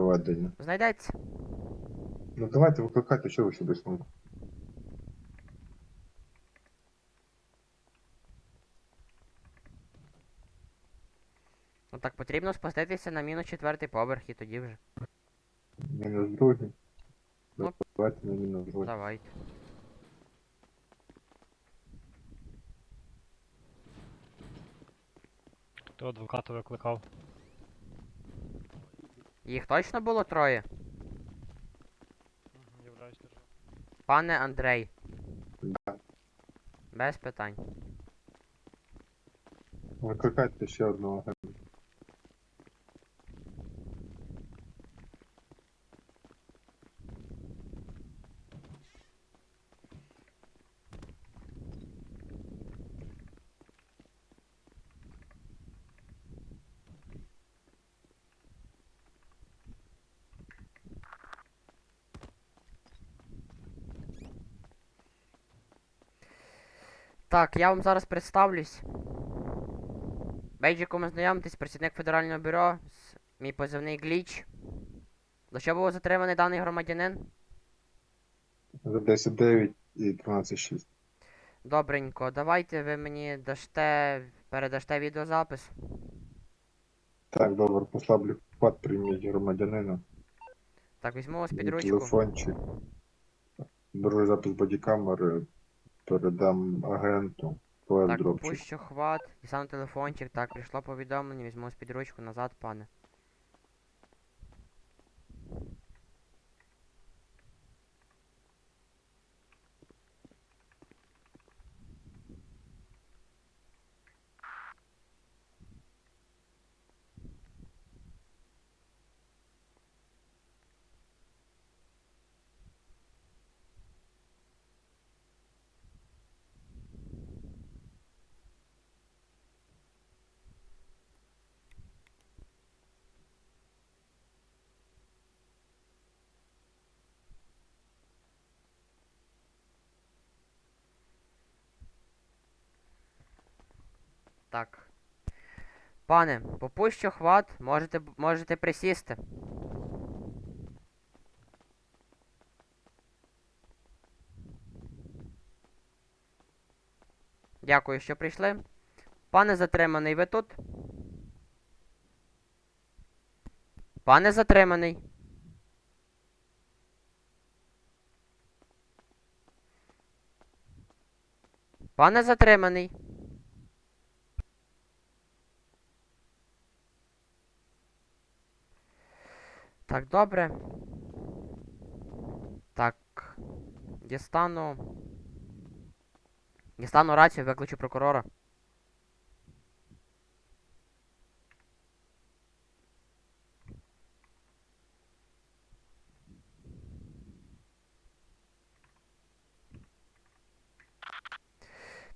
проведення. Знайдеться. Ну давайте викликайте, що ви сюди знову. Ну так потрібно спуститися на мінус четвертий поверх і тоді вже. Мінус другий. Ну. Давайте на мінус другий. Давайте. Хто адвоката викликав? Їх точно було троє? Являюсь держав. Пане Андрей. Да. Без питань. Викликайте ще одного Так, я вам зараз представлюсь. Бейджиком ознайомтесь, працівник федерального бюро, мій позивний гліч. За що був затриманий даний громадянин? За 10-9 і 13-6. Добренько, давайте ви мені дасте, передасте відеозапис. Так, добре, послаблю впад, прийміть громадянина. Так, візьму вас під ручку. телефончик. Беру запис бодікамери, передам агенту Так, пущу хват, дістану телефончик, так, прийшло повідомлення, візьму з під ручку назад, пане. Так. Пане, попущу хват, можете, можете присісти. Дякую, що прийшли. Пане затриманий, ви тут? Пане затриманий. Пане затриманий. Так, добре. Так. Дістану. Дістану рацію, викличу прокурора.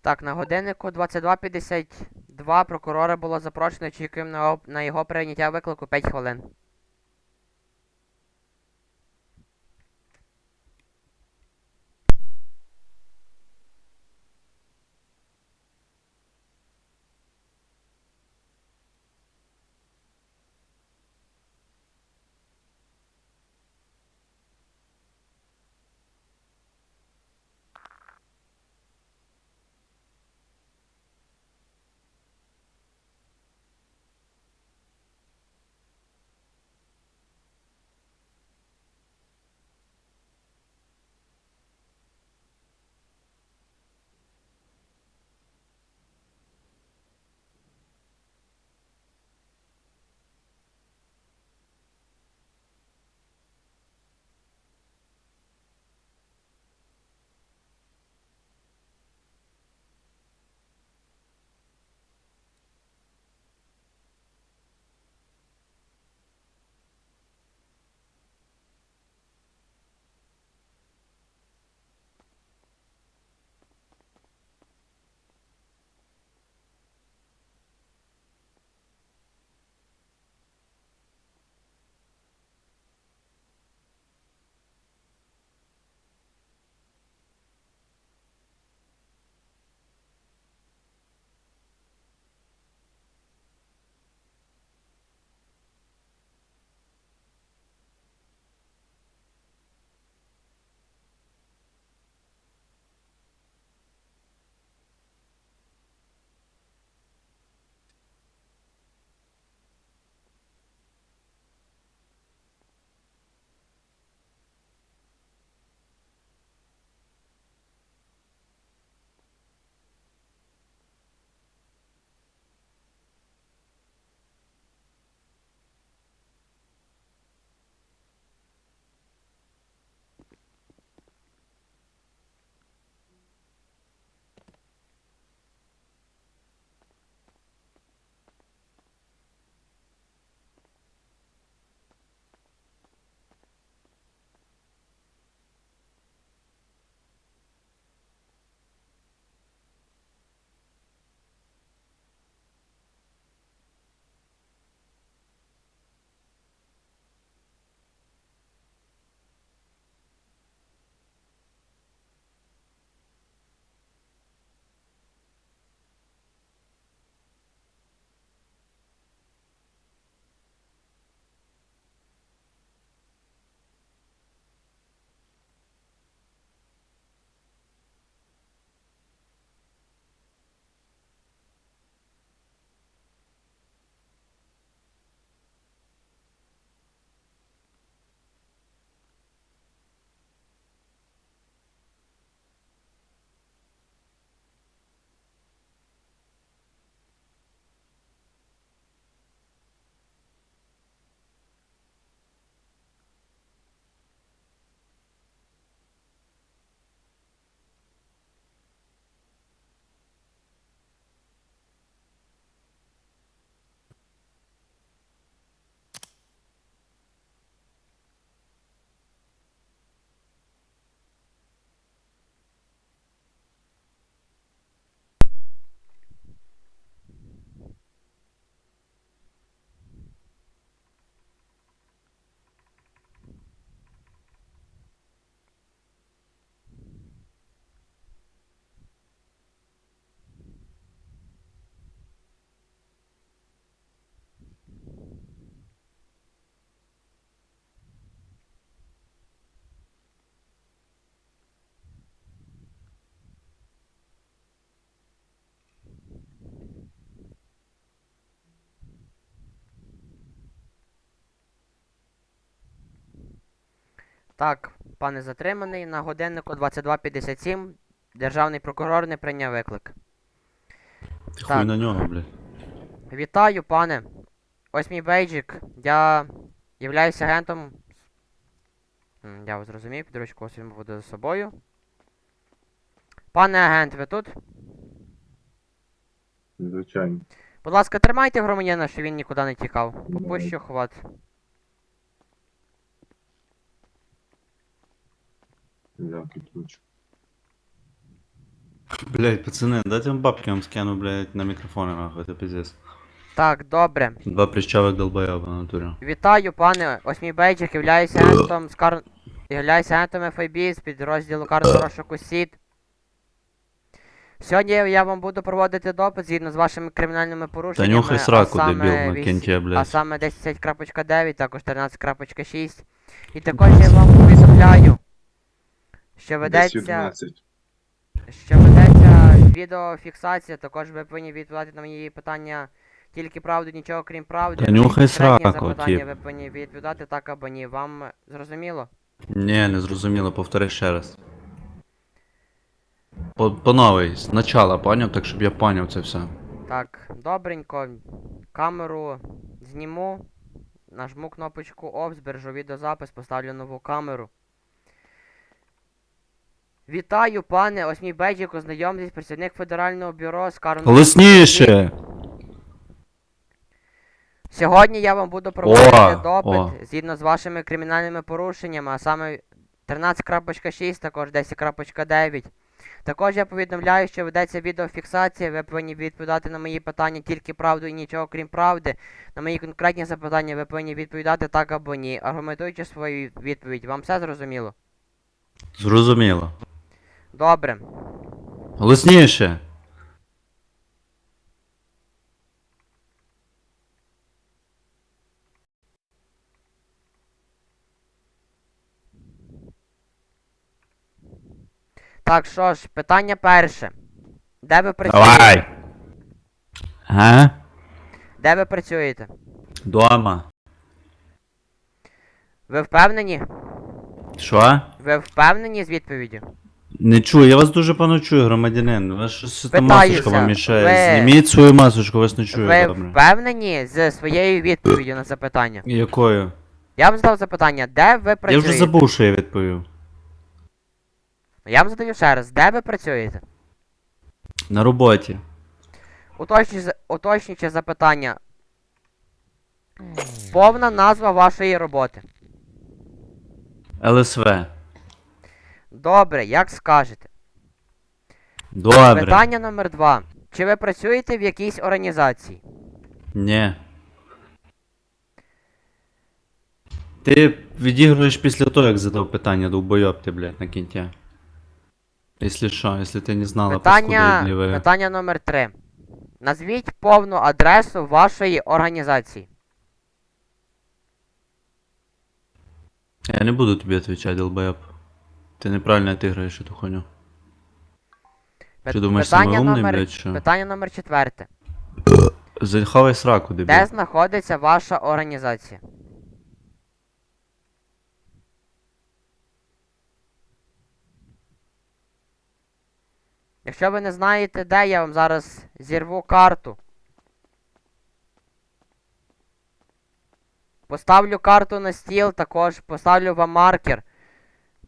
Так, на годиннику 22.52 прокурора було запрошено, очікуємо на, його прийняття виклику 5 хвилин. Так, пане затриманий, на годиннику 22.57 державний прокурор не прийняв виклик. Ти Так. хуй на нього, блядь. Вітаю, пане. Ось мій бейджик. Я являюся агентом. Я вас зрозумів, під ручку ось він буде за собою. Пане агент, ви тут? Звичайно. Будь ласка, тримайте громадянина, що він нікуди не тікав. Попущу хват. Я підключу. Блядь, пацани, дайте вам бабки, я вам скину, блядь, на мікрофони, нахуй, це пиздец. Так, добре. Два прищавих долбоєба на натурі. Вітаю, пане. Ось мій бейджик, являюся агентом з кар... Являюся агентом FIB з підрозділу карного розшуку СІД. Сьогодні я вам буду проводити допит згідно з вашими кримінальними Та порушеннями. нюхай а сраку, саме дебіл, на кінті, А саме 10.9, також 13.6. І також я вам повідомляю, що ведеться, 11. що ведеться відеофіксація, також ви повинні відповідати на мої питання тільки правду, нічого крім правди. Та нюхай сраку, запитання тіп. ви повинні відповідати так або ні. Вам зрозуміло? Ні, не зрозуміло, повтори ще раз. По, по новій, спочатку, поняв, так щоб я поняв це все. Так, добренько. Камеру зніму. Нажму кнопочку OFF, збережу відеозапис, поставлю нову камеру. Вітаю, пане! Ось мій бейджик, ознайомтесь, працівник Федерального бюро з карного. Голосніше! Сьогодні я вам буду проводити О, допит о. згідно з вашими кримінальними порушеннями, а саме 13.6, також 10.9. Також я повідомляю, що ведеться відеофіксація, ви повинні відповідати на мої питання тільки правду і нічого крім правди. На мої конкретні запитання ви повинні відповідати так або ні, аргументуючи свою відповідь. Вам все зрозуміло? Зрозуміло. Добре. Голосніше! Так, що ж, питання перше. Де ви працюєте? Давай! Га? Де ви працюєте? Дома. Ви впевнені? Що? Ви впевнені з відповіддю? Не чую, я вас дуже пану чую, громадянин. У вас щось там Питаюся, масочка вам мішає. ви- Зніміть свою масочку, вас не чую Ви добре. впевнені з своєю відповіддю на запитання? Якою? Я вам задав запитання, де ви Я працюєте? вже забув, що я відповів. Я вам задаю ще раз, де ви працюєте? На роботі. Уточнюючи, уточнюючи запитання. Повна назва вашої роботи. ЛСВ. Добре, як скажете. Добре. Питання номер два. Чи ви працюєте в якійсь організації? Ні. Ти відігруєш після того, як задав питання, довбойоб ти, блядь, на кінті. Якщо що, якщо ти не знала, Питання, паскуди ви. питання номер три. Назвіть повну адресу вашої організації. Я не буду тобі відповідати, долбойоб. Ти неправильно отиграєш эту хуйню. Ти думаєш, питання умний, номер, блядь, що? Питання номер четверте. Захавай сраку, дебіл. Де знаходиться ваша організація? Якщо ви не знаєте де, я вам зараз зірву карту. Поставлю карту на стіл, також поставлю вам маркер.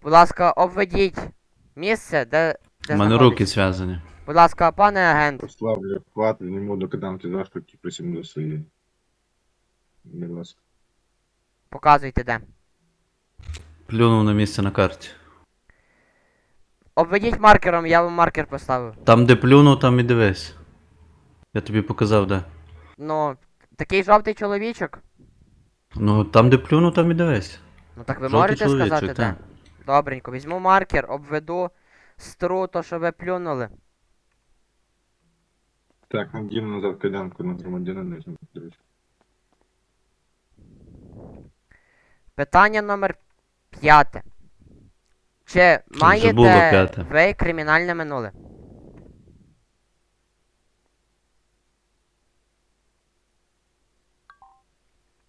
Будь ласка, обведіть місце, де. де У мене знаходиться. руки зв'язані. Будь ласка, пане агент. Пославлю хват, зніму документи заштуки, присім до своєї. Будь ласка. Показуйте де. Плюнув на місце на карті. Обведіть маркером, я вам маркер поставив. Там, де плюнув, там і дивись. Я тобі показав, де. Ну, такий жовтий чоловічок. Ну, там, де плюнув, там і дивись. Ну так ви Жовтий можете чоловічок, сказати, де? так. Добренько, візьму маркер, обведу стру, то що ви плюнули. Так, надіну назад кайданку на громадянина, під ручку. Питання номер п'яте. Чи маєте було п'яте. ви кримінальне минуле?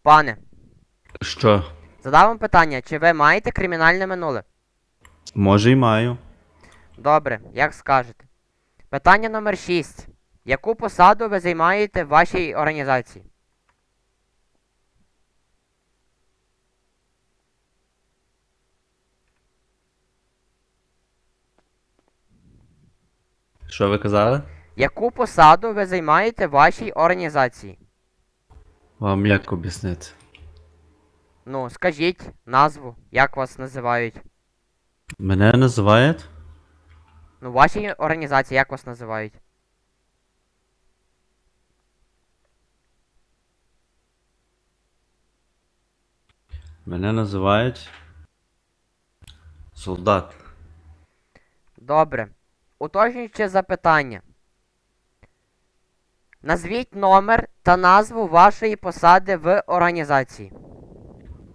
Пане, Що? Задав вам питання, чи ви маєте кримінальне минуле? Може й маю. Добре, як скажете. Питання номер 6. Яку посаду ви займаєте в вашій організації? Що ви казали? Яку посаду ви займаєте в вашій організації? Вам як об'яснити? Ну, скажіть назву, як вас називають. Мене називають? Ну, в вашій організації як вас називають? Мене називають. Солдат. Добре. Уточнюючи запитання. Назвіть номер та назву вашої посади в організації.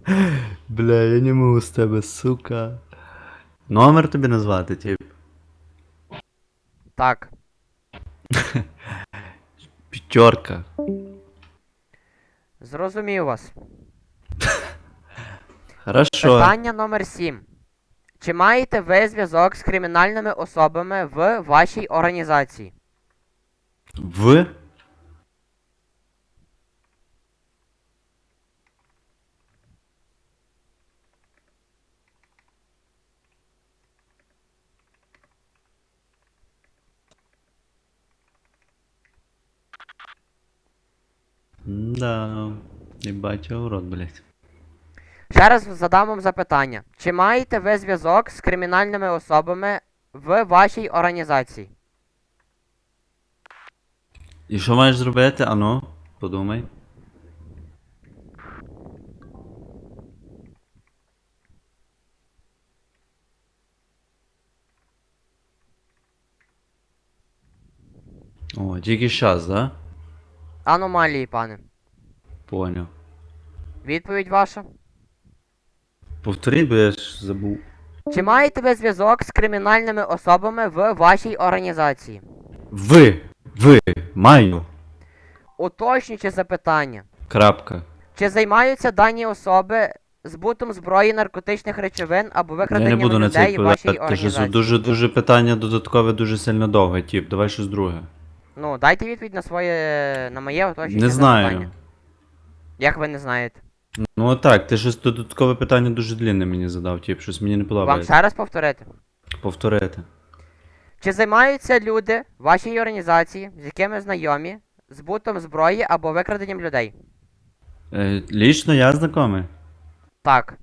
Бля, я не можу з тебе, сука. Номер тобі назвати, тип. Так. П'ятерка. Зрозумів вас. Хорошо. Питання номер 7. Чи маєте ви зв'язок з кримінальними особами в вашій організації? В. Да, я урод, блядь. Ще раз задам вам запитання. Чи маєте ви зв'язок з кримінальними особами в вашій організації? І що маєш зробити? Ану, подумай. О, тільки щас, да? Аномалії, пане. Поняв. Відповідь ваша. Повторіть, бо я ж забув. Чи маєте ви зв'язок з кримінальними особами в вашій організації? Ви! Ви! Маю! Уточнюючи запитання. Крапка. Чи займаються дані особи збутом зброї, наркотичних речовин або Я не викраденням буду на це людей в вашій відповідати. Ж організації? дуже дуже питання додаткове, дуже сильно довге, тіп. Давай щось друге. Ну, дайте відповідь на своє. на моє уточнююче Не знаю. запитання. Як ви не знаєте? Ну отак, ти щось додаткове питання дуже длинне мені задав, тіп, щось мені не Вам подобається. ще раз повторити. Повторити. Чи займаються люди вашій організації, з якими знайомі, збутом зброї або викраденням людей? Е, лічно я знайомий. Так.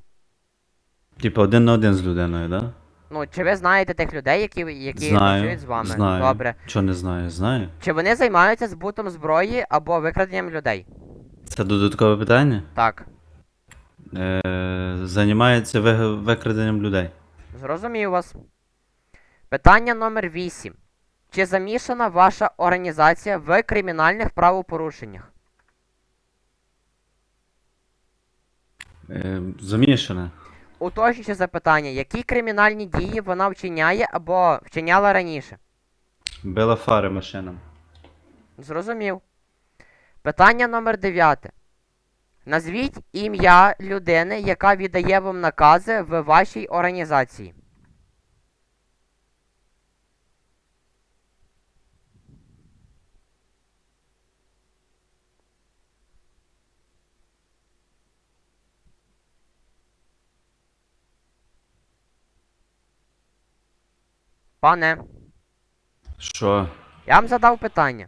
Типа один на один з людиною, да? Ну, чи ви знаєте тих людей, які, які знаю. працюють з вами? Знаю. Добре. Чого не знаю? Знаю. Чи вони займаються збутом зброї або викраденням людей? Це додаткове питання? Так. Е, займається викраденням людей. Зрозумів вас. Питання номер 8. Чи замішана ваша організація в кримінальних правопорушеннях? Е, замішане. Уточнюючи запитання, які кримінальні дії вона вчиняє або вчиняла раніше? Била фари машинам. Зрозумів. Питання номер 9. Назвіть ім'я людини, яка віддає вам накази в вашій організації. Пане, Що? я вам задав питання.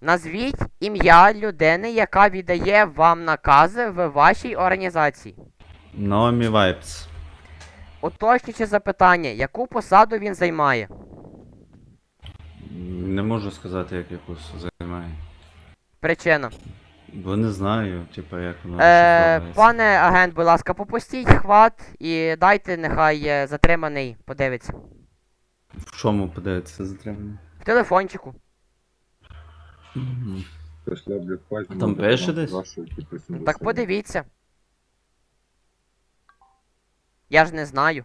Назвіть ім'я людини, яка віддає вам накази в вашій організації. Наомі Вайпс. Уточнюючи запитання, яку посаду він займає? Не можу сказати, як якусь займає. Причина. Бо не знаю, типа, як воно Е, розшифровується. пане агент, будь ласка, попустіть хват і дайте, нехай е, затриманий подивиться. В чому подається затримання? В телефончику. Фазі. Там пише десь? Ну, так подивіться. Я ж не знаю.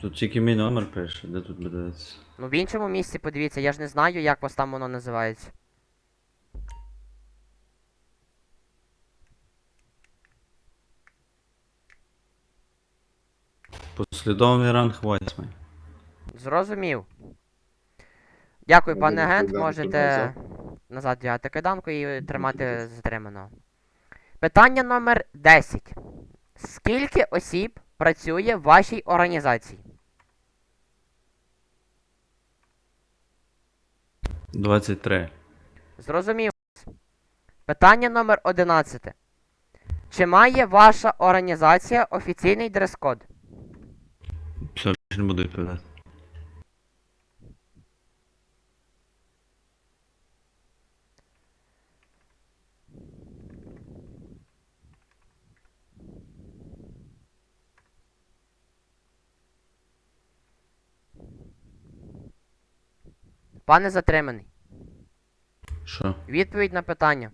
Тут тільки мій номер пише, де тут подається? Ну в іншому місці подивіться, я ж не знаю, як вас там воно називається. Послідовний ранг восьмий. Зрозумів. Дякую, пане агент. Можете назад. вдягати киданку і тримати затриманого. Питання номер 10. Скільки осіб працює в вашій організації? 23. Зрозумів. Питання номер 11. Чи має ваша організація офіційний дрес-код? Все, більше не буду відповідати. Пане затриманий. Що? Відповідь на питання.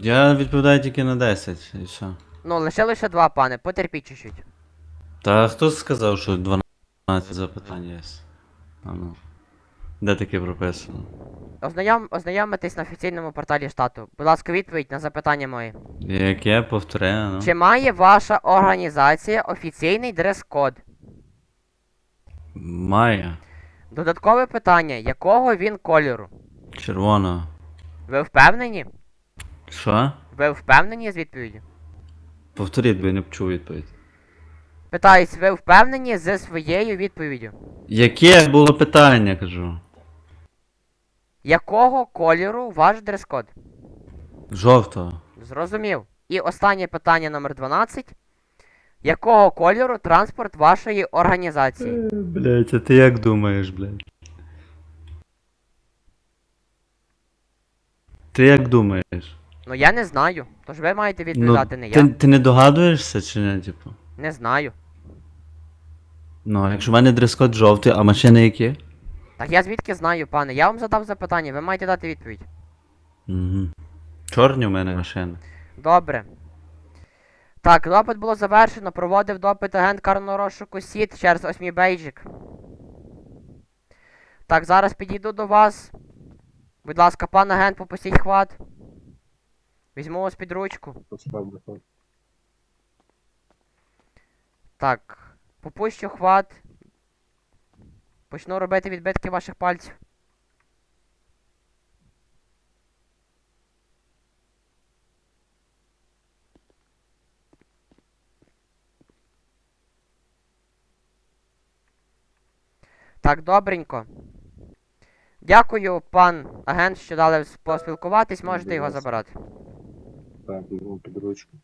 Я відповідаю тільки на 10 і все. Ну, лише лише два, пане, потерпіть чуть-чуть. Та хто сказав, що 12 запитань є? А ну. Де таке прописано? Ознайом, ознайомитись на офіційному порталі штату. Будь ласка, відповідь на запитання моє. Яке повтори, а ну. Чи має ваша організація офіційний дрес-код? Має. Додаткове питання, якого він кольору? Червона. Ви впевнені? Що? Ви впевнені з відповіддю? Повторіть, бо я не почув відповідь. Питаюсь, ви впевнені зі своєю відповіддю? Яке було питання, кажу? Якого кольору ваш дрес-код? Жовтого. Зрозумів. І останнє питання номер 12. Якого кольору транспорт вашої організації? Блять, а ти як думаєш, блять? Ти як думаєш? Ну я не знаю. Тож ви маєте відповідати не ти, я. ти не догадуєшся чи не, типу? Не знаю. Ну, а якщо в мене дрес-код жовтий, а машини які? Так я звідки знаю, пане? Я вам задав запитання, ви маєте дати відповідь. Угу. Чорні в мене машини. Добре. Так, допит було завершено. Проводив допит агент карного розшуку Сіт через 8 бейджик. Так, зараз підійду до вас. Будь ласка, пан агент, попустіть хват. Візьму вас під ручку. Так. Попущу хват. Почну робити відбитки ваших пальців. Так, добренько. Дякую, пан агент, що дали поспілкуватись, можете його забирати. Так, візьму під ручку.